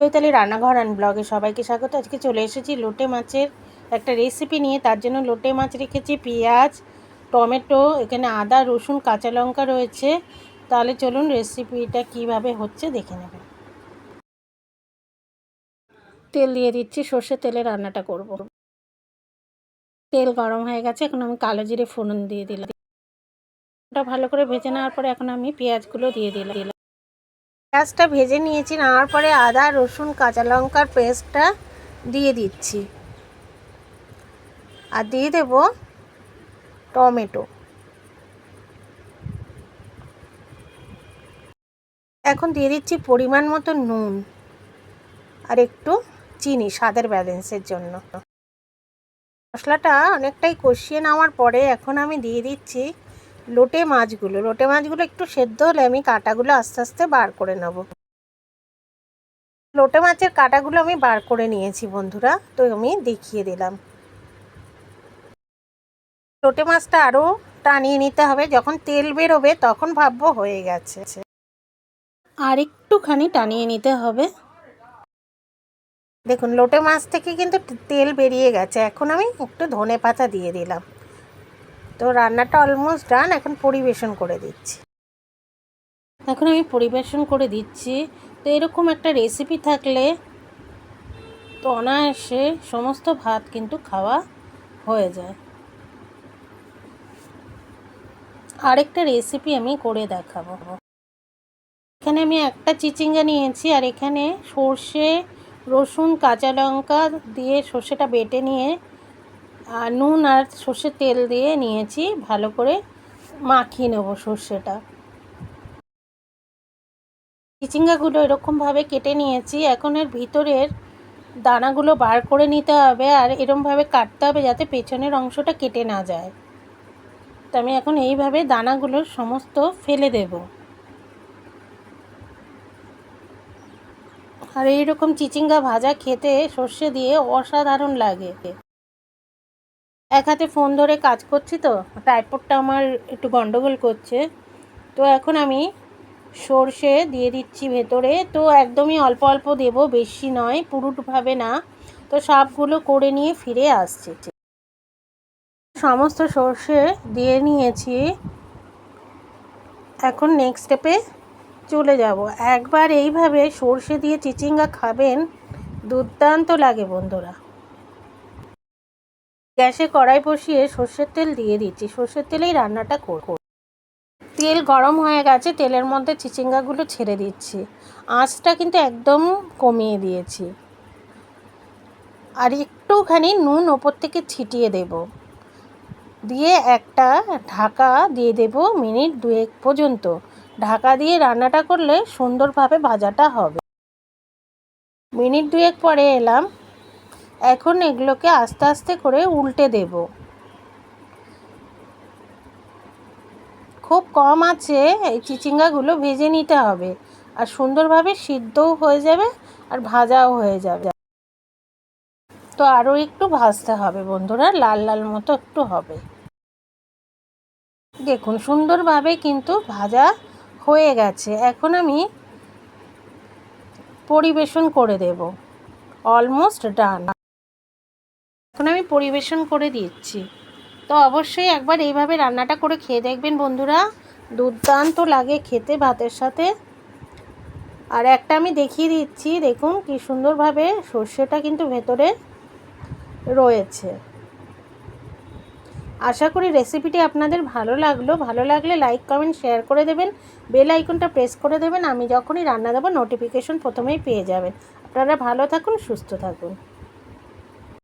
চৈতালি রান্নাঘর অ্যান্ড ব্লগে সবাইকে স্বাগত। আজকে চলে এসেছি লোটে মাছের একটা রেসিপি নিয়ে। তার জন্য লোটে মাছ রেখেছি, পেঁয়াজ, টমেটো, এখানে আদা, রসুন, কাঁচা লঙ্কা রয়েছে। তাহলে চলুন রেসিপিটা কীভাবে হচ্ছে দেখে নেবেন। তেল দিয়ে দিচ্ছি, সর্ষে তেলে রান্নাটা করব। তেল গরম হয়ে গেছে, এখন আমি কালো জিরে ফোড়ন দিয়ে দিলাম। ওটা ভালো করে ভেজে নেওয়ার পরে এখন আমি পেঁয়াজগুলো দিয়ে দিলাম। পেঁয়াজটা ভেজে নিয়েছি, নেওয়ার পরে আদা, রসুন, কাঁচা লঙ্কার পেস্টটা দিয়ে দিচ্ছি। আর দিয়ে দেব টমেটো। এখন দিয়ে দিচ্ছি পরিমাণ মতো নুন আর একটু চিনি স্বাদের ব্যালেন্সের জন্য। মশলাটা অনেকটাই কষিয়ে নেওয়ার পরে এখন আমি দিয়ে দিচ্ছি লোটে মাছগুলো লোটে মাছগুলো একটু সেদ্ধ হলে আমি কাঁটাগুলো আস্তে আস্তে বার করে নেব। লোটে মাছের কাঁটাগুলো আমি বার করে নিয়েছি বন্ধুরা, তো আমি দেখিয়ে দিলাম। লোটে মাছটা আরও টানিয়ে নিতে হবে, যখন তেল বেরোবে তখন ভাববো হয়ে গেছে। আর একটুখানি টানিয়ে নিতে হবে। দেখুন, লোটে মাছ থেকে কিন্তু তেল বেরিয়ে গেছে, এখন আমি একটু ধনে পাতা দিয়ে দিলাম। তো রান্নাটা অলমোস্ট ডান এখন পরিবেশন করে দিচ্ছি। এখন আমি পরিবেশন করে দিচ্ছি। তো এরকম একটা রেসিপি থাকলে তো অনায়াসে সমস্ত ভাত কিন্তু খাওয়া হয়ে যায়। আরেকটা রেসিপি আমি করে দেখাবো। এখানে আমি একটা চিচিঙ্গা নিয়েছি, আর এখানে সর্ষে, রসুন, কাঁচা লঙ্কা দিয়ে সর্ষেটা বেটে নিয়ে আর নুন আর সর্ষের তেল দিয়ে নিয়েছি, ভালো করে মাখিয়ে নেব সর্ষেটা। চিচিঙ্গাগুলো এরকমভাবে কেটে নিয়েছি। এখন এর ভিতরের দানাগুলো বার করে নিতে হবে আর এরমভাবে কাটতে হবে যাতে পেছনের অংশটা কেটে না যায়। তো আমি এখন এইভাবে দানাগুলো সমস্ত ফেলে দেব। আর এইরকম চিচিঙ্গা ভাজা খেতে সর্ষে দিয়ে অসাধারণ লাগে। এক হাতে ফোন ধরে কাজ করছি তো টাইপডটা আমার একটু গন্ডগোল করছে। তো এখন আমি সর্ষে দিয়ে দিচ্ছি ভেতরে। তো একদমই অল্প অল্প দেব, বেশি নয়, পুরুটভাবে না। তো সবগুলো করে নিয়ে ফিরে আসছে। সমস্ত সর্ষে দিয়ে নিয়েছি। এখন নেক্সট স্টেপে চলে যাব। একবার এইভাবে সর্ষে দিয়ে চিচিঙ্গা খাবেন, দুর্দান্ত লাগে বন্ধুরা। গ্যাসে কড়াই বসিয়ে সর্ষের তেল দিয়ে দিচ্ছি। সর্ষের তেলেই রান্নাটা করব। তেল গরম হয়ে গেছে, তেলের মধ্যে চিচিঙ্গাগুলো ছেড়ে দিচ্ছি। আঁচটা কিন্তু একদম কমিয়ে দিয়েছি। আর একটুখানি নুন ওপর থেকে ছিটিয়ে দেব। দিয়ে একটা ঢাকা দিয়ে দেব মিনিট দুয়েক পর্যন্ত। ঢাকা দিয়ে রান্নাটা করলে সুন্দরভাবে ভাজাটা হবে। মিনিট দুয়েক পরে এলাম। এখন এগুলোকে আস্তে আস্তে করে উল্টে দেব। খুব কম আছে, এই চিচিঙ্গাগুলো ভেজে নিতে হবে। আর সুন্দরভাবে সিদ্ধও হয়ে যাবে আর ভাজাও হয়ে যাবে। তো আরও একটু ভাজতে হবে বন্ধুরা, লাল লাল মতো একটু হবে। দেখুন, সুন্দরভাবে কিন্তু ভাজা হয়ে গেছে। এখন আমি পরিবেশন করে দেব। Almost done. এখন আমি পরিবেশন করে দিচ্ছি। তো অবশ্যই একবার এইভাবে রান্নাটা করে খেয়ে দেখবেন বন্ধুরা। দুর্দান্ত লাগে খেতে ভাতের সাথে। আর একটা আমি দেখিয়ে দিচ্ছি, দেখুন কি সুন্দরভাবে সর্ষেটা কিন্তু ভেতরে রয়েছে। আশা করি রেসিপিটি আপনাদের ভালো লাগল। ভালো লাগলে লাইক, কমেন্ট, শেয়ার করে দেবেন। বেল আইকনটা প্রেস করে দেবেন। আমি যখনই রান্না দেবো, নোটিফিকেশন প্রথমেই পেয়ে যাবেন। আপনারা ভালো থাকুন, সুস্থ থাকুন।